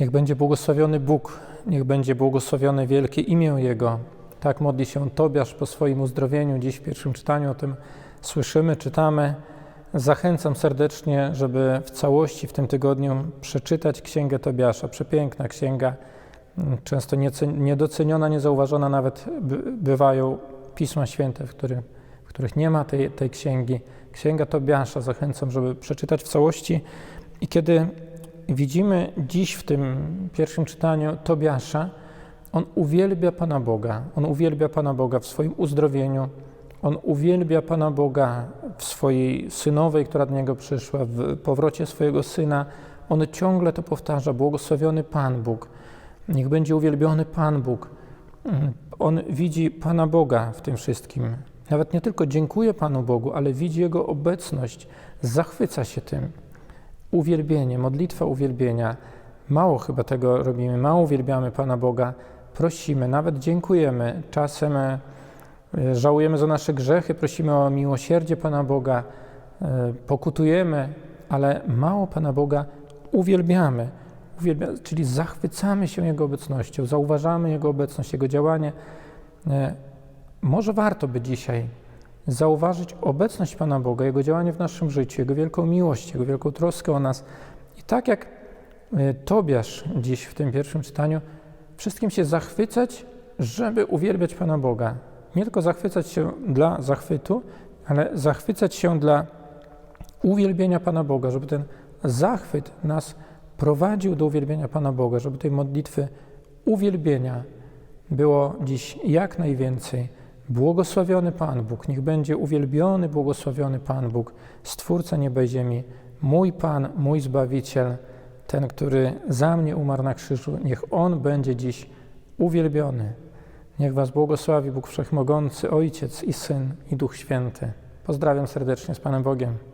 Niech będzie błogosławiony Bóg, niech będzie błogosławione wielkie imię Jego. Tak modli się Tobiasz po swoim uzdrowieniu. Dziś w pierwszym czytaniu o tym słyszymy, czytamy. Zachęcam serdecznie, żeby w całości w tym tygodniu przeczytać Księgę Tobiasza. Przepiękna księga, często niedoceniona, niezauważona, nawet by- bywają Pisma Święte, w, których, w których nie ma tej, tej księgi. Księga Tobiasza zachęcam, żeby przeczytać w całości. I kiedy widzimy dziś w tym pierwszym czytaniu Tobiasza, on uwielbia Pana Boga. On uwielbia Pana Boga w swoim uzdrowieniu. On uwielbia Pana Boga w swojej synowej, która do niego przyszła, w powrocie swojego syna. On ciągle to powtarza: Błogosławiony Pan Bóg. Niech będzie uwielbiony Pan Bóg. On widzi Pana Boga w tym wszystkim. Nawet nie tylko dziękuję Panu Bogu, ale widzi Jego obecność, zachwyca się tym. Uwielbienie, modlitwa uwielbienia. Mało chyba tego robimy, mało uwielbiamy Pana Boga, prosimy, nawet dziękujemy. Czasem e, żałujemy za nasze grzechy, prosimy o miłosierdzie Pana Boga, e, pokutujemy, ale mało Pana Boga uwielbiamy. Uwielbia, czyli zachwycamy się Jego obecnością, zauważamy Jego obecność, Jego działanie. E, Może warto by dzisiaj zauważyć obecność Pana Boga, Jego działanie w naszym życiu, Jego wielką miłość, Jego wielką troskę o nas. I tak jak e, Tobiasz dziś w tym pierwszym czytaniu, wszystkim się zachwycać, żeby uwielbiać Pana Boga. Nie tylko zachwycać się dla zachwytu, ale zachwycać się dla uwielbienia Pana Boga, żeby ten zachwyt nas prowadził do uwielbienia Pana Boga, żeby tej modlitwy uwielbienia było dziś jak najwięcej. Błogosławiony Pan Bóg, niech będzie uwielbiony, błogosławiony Pan Bóg, Stwórca nieba i ziemi, mój Pan, mój Zbawiciel, ten, który za mnie umarł na krzyżu, niech On będzie dziś uwielbiony. Niech Was błogosławi Bóg Wszechmogący, Ojciec i Syn i Duch Święty. Pozdrawiam serdecznie z Panem Bogiem.